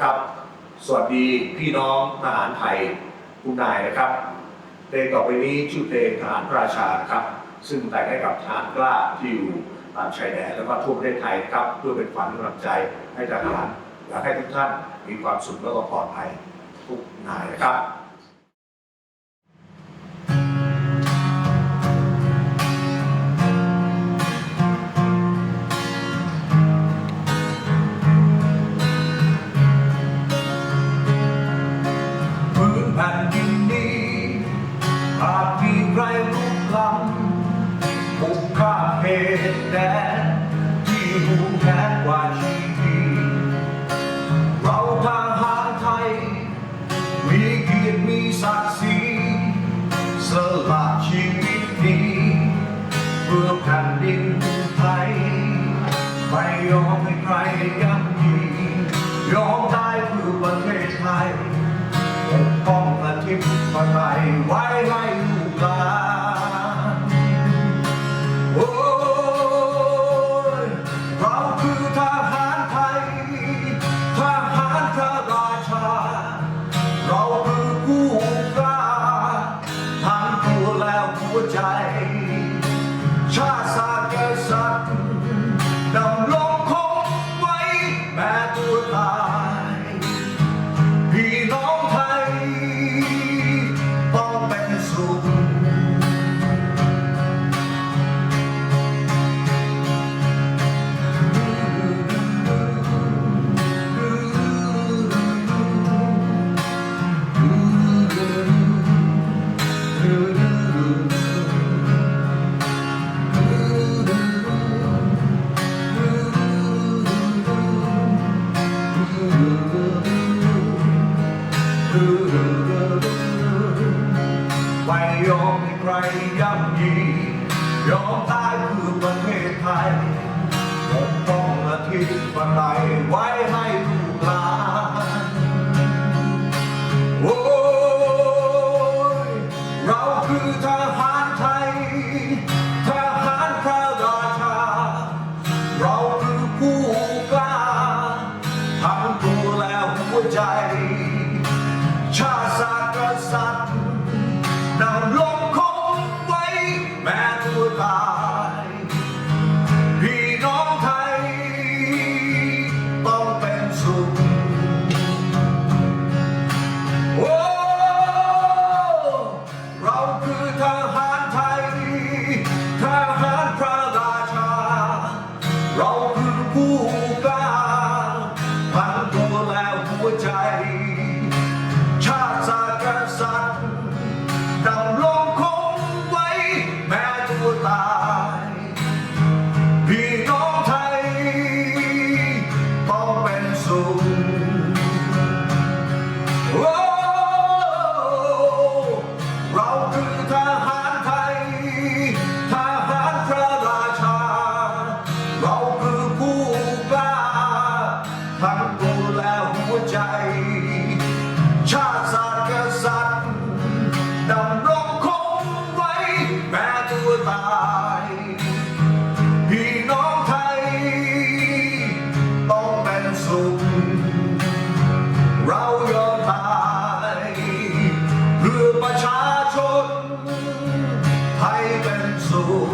ครับ สวัสดีพี่น้องทหารไทยคุณนายนะครับเพลงต่อไปนี้ชื่อเพลงทหารพระราชานะครับ ซึ่งแต่งให้กับทหารกล้าที่อยู่ตามชายแดนแล้วก็ทั่วประเทศไทยนะครับ เพื่อเป็นขวัญกำลังใจให้ทหารอยากให้ทุกท่านมีความสุขและก็ปลอดภัยทุกนายนะครับ ยอมให้ใครย่ำยียอมตายเพื่อประเทศไทยปกป้องอาทิตย์มาไทยไว้ให้ลูกหลานโอ้ยเราคือทหารไทย ทหารพระราชา เราคือผู้กล้าทั้งตัวและหัวใจ ชาติศาสตร์ ยอมตายคือประเทศไทยปกป้องอาทิตย์บันไดไว้ให้ลูกหลานโอ้ยเราคือทหารไทย ทหารพระราชา เราคือผู้กล้าทั้งตัวและหัวใจ แม้ตัวตายพี่น้องไทย ต้องเป็นสุขโอ้เราคือทหารไทยทหารพระราชา เราคือผู้กล้าทั้งตัวและหัวใจัวตายพี่น้องไทย ต้องเป็นสุข เรายอมตายเพื่อประชาชนให้เป็นสุข